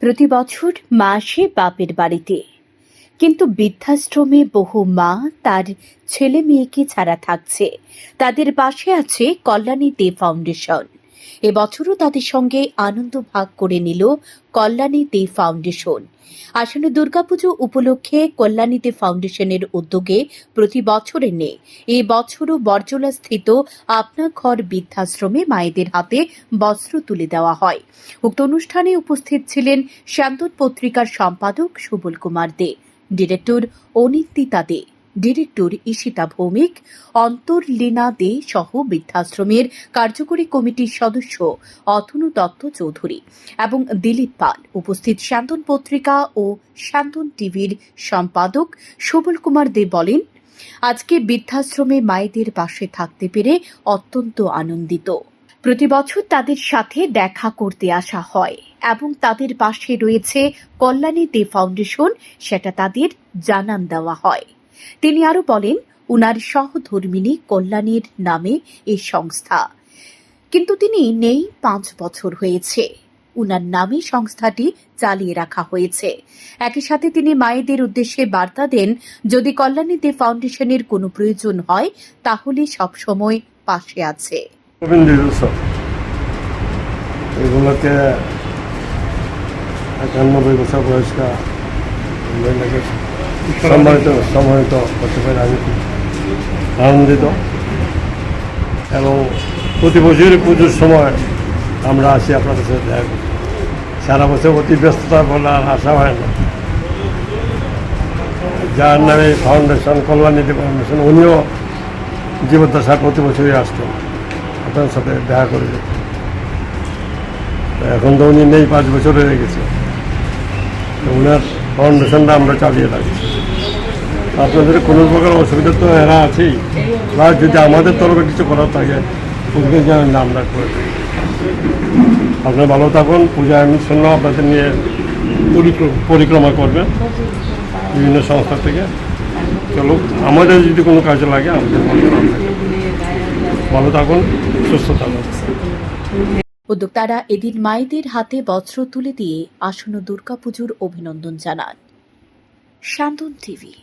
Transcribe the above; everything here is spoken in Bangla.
প্রতি বছর মা আসে বাপের বাড়িতে। কিন্তু বৃদ্ধাশ্রমে বহু মা তার ছেলে মেয়েকে ছাড়া থাকছে। তাদের পাশে আছে কল্যাণী দে ফাউন্ডেশন। এবছরও তাদের সঙ্গে আনন্দ ভাগ করে নিল কল্যাণী দে ফাউন্ডেশন। আসন্ন দুর্গাপুজো উপলক্ষে কল্যাণী দে ফাউন্ডেশনের উদ্যোগে প্রতি বছরের নেই এই বছরও স্থিত আপনা ঘর বৃদ্ধাশ্রমে মায়েদের হাতে বস্ত্র তুলে দেওয়া হয়। উক্ত অনুষ্ঠানে উপস্থিত ছিলেন শান্তন পত্রিকার সম্পাদক সুবল কুমার দে। ডিরেক্টর অনিন্দিতা দে। ডিরেক্টর ঈশিতা ভৌমিক অন্তর্লীনা দে সহ বৃদ্ধাশ্রমের কার্যকরী কমিটির সদস্য অতনু দত্ত চৌধুরী এবং দিলীপ পাল। উপস্থিত শান্তন পত্রিকা ও শান্তন টিভির সম্পাদক সুবল কুমার দে বলেন, আজকে বৃদ্ধাশ্রমে মায়েদের পাশে থাকতে পেরে অত্যন্ত আনন্দিত। প্রতি বছর তাদের সাথে দেখা করতে আসা হয় এবং তাদের পাশে রয়েছে কল্যাণী দে ফাউন্ডেশন, সেটা তাদের জানান দেওয়া হয়। তিনি আরও বলেন, উনার সহধর্মিনী কল্যাণীর নামে এই সংস্থা। কিন্তু তিনি নেই পাঁচ বছর হয়েছে। উনার নামে সংস্থাটি চালিয়ে রাখা হয়েছে। একই সাথে তিনি মায়েদের উদ্দেশ্যে বার্তা দেন, যদি কল্যাণী দে ফাউন্ডেশনের কোনো প্রয়োজন হয়, তাহলে সবসময় পাশে আছে। এগুলোকে একানব্বই বছর বয়স্কা সম্মানিত সম্মানিত করতে পারে আমি আনন্দিত। এবং প্রতি বছরই পুজোর সময় আমরা আসি আপনাদের সাথে দেখা করতে। সারা বছর অতি ব্যস্ততা বলে আর আসা হয় না। যার নামে ফাউন্ডেশন কল্যাণীতি ফাউন্ডেশন, উনিও জীবদ্দশা প্রতি বছরই আসতেন আপনার সাথে দেখা করে যেত এখন তো উনি নেই, পাঁচ বছর হয়ে গেছে। তো উনার ফাউন্ডেশনটা আমরা চালিয়ে রাখছি আপনাদের কোনো প্রকার অসুবিধা তো এরা আছেই বা যদি আমাদের তরফে কিছু করার থাকে, ওদেরকে যেন আমরা করে। আপনারা ভালো থাকুন, পূজা মিশন আপনাদের নিয়ে পরিক্রম- করবেন বিভিন্ন সংস্থা থেকে চলো আমাদের যদি কোনো কাজে লাগে, আমাদের। ভালো থাকুন, সুস্থ থাকুন উদ্যোক্তারা এদিন মায়েদের হাতে বস্ত্র তুলে দিয়ে আসন্ন দুর্গাপুজোর অভিনন্দন জানান। শান্তন টিভি